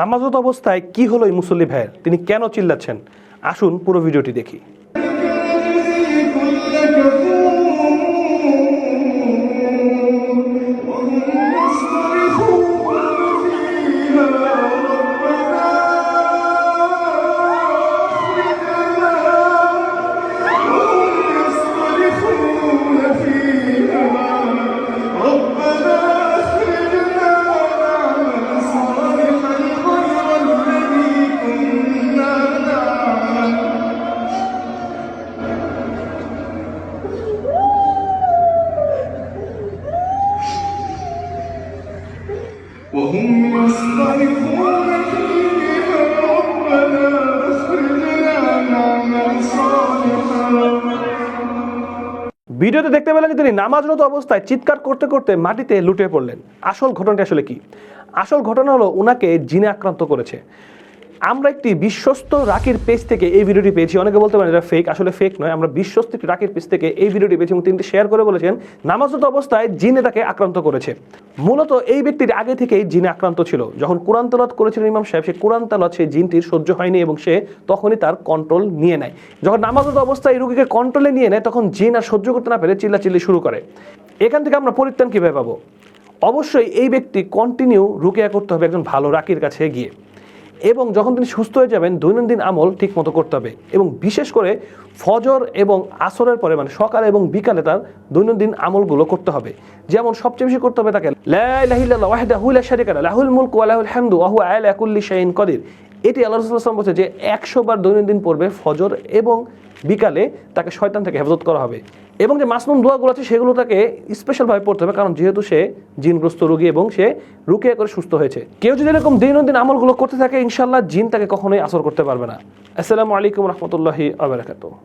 নামাজত অবস্থায় কি হলো এই মুসল্লি ভাইয়ের? তিনি কেন চিল্লাচ্ছেন? আসুন পুরো ভিডিওটি দেখি। وهم يصطرخون فيها ربنا أخرجنا نعمل صالحا ভিডিওতে দেখতে পেলেন যে তিনি নামাজরত অবস্থায় চিৎকার করতে করতে মাটিতে লুটে পড়লেন আসল ঘটনাটা আসলে কি আসল ঘটনা হলো ওনাকে জিনে আক্রান্ত করেছে আমরা একটি বিশ্বস্ত রাকির পেজ থেকে এই ভিডিওটি পেয়েছি অনেকে বলতে পারেন এটা ফেক আসলে ফেক নয় আমরা বিশ্বস্ত একটি রাকির পেজ থেকে এই ভিডিওটি পেয়েছি এবং তিনি শেয়ার করে বলেছেন নামাজরত অবস্থায় জিনে তাকে আক্রান্ত করেছে মূলত এই ব্যক্তির আগে থেকেই জিনে আক্রান্ত ছিল। যখন কোরআন তালাত করেছিলেন ইমাম সাহেব, সে কোরআন তালাত সেই জিনটির সহ্য হয়নি এবং সে তখনই তার কন্ট্রোল নিয়ে নেয়। যখন নামাজত অবস্থায় এই রুগীকে কন্ট্রোলে নিয়ে নেয়, তখন জিন আর সহ্য করতে না পেরে চিল্লাচিল্লি শুরু করে। এখান থেকে আমরা পরিত্রাণ কীভাবে পাবো? অবশ্যই এই ব্যক্তি কন্টিনিউ রুকিয়া করতে হবে একজন ভালো রাকির কাছে গিয়ে। এবং যখন তিনি সুস্থ হয়ে যাবেন, দৈনন্দিন আমল ঠিক মতো করতে হবে। এবং বিশেষ করে ফজর এবং আসরের পরে মানে সকালে এবং বিকালে তার দৈনন্দিন আমলগুলো করতে হবে। যেমন সবচেয়ে বেশি করতে হবে তাকে লাহুল মুলক ওয়া লাহুল হামদু কুল্লি শাইইন কদির। এটি আল্লাহ রসুল্লাহ সাল্লাল্লাহু বলছে যে একশো বার দৈনন্দিন পড়বে ফজর এবং বিকালে তাকে শয়তান থেকে হেফাজত করা হবে। এবং যে মাসনুম দোয়াগুলো আছে সেগুলো তাকে স্পেশালভাবে পড়তে হবে, কারণ যেহেতু সে জিনগ্রস্ত রোগী এবং সে রুকিয়া করে সুস্থ হয়েছে। কেউ যদি এরকম দৈনন্দিন আমলগুলো করতে থাকে ইনশাল্লাহ জিন তাকে কখনোই আসর করতে পারবে না। আসসালামু আলাইকুম রহমতুল্লাহি আবরাকাত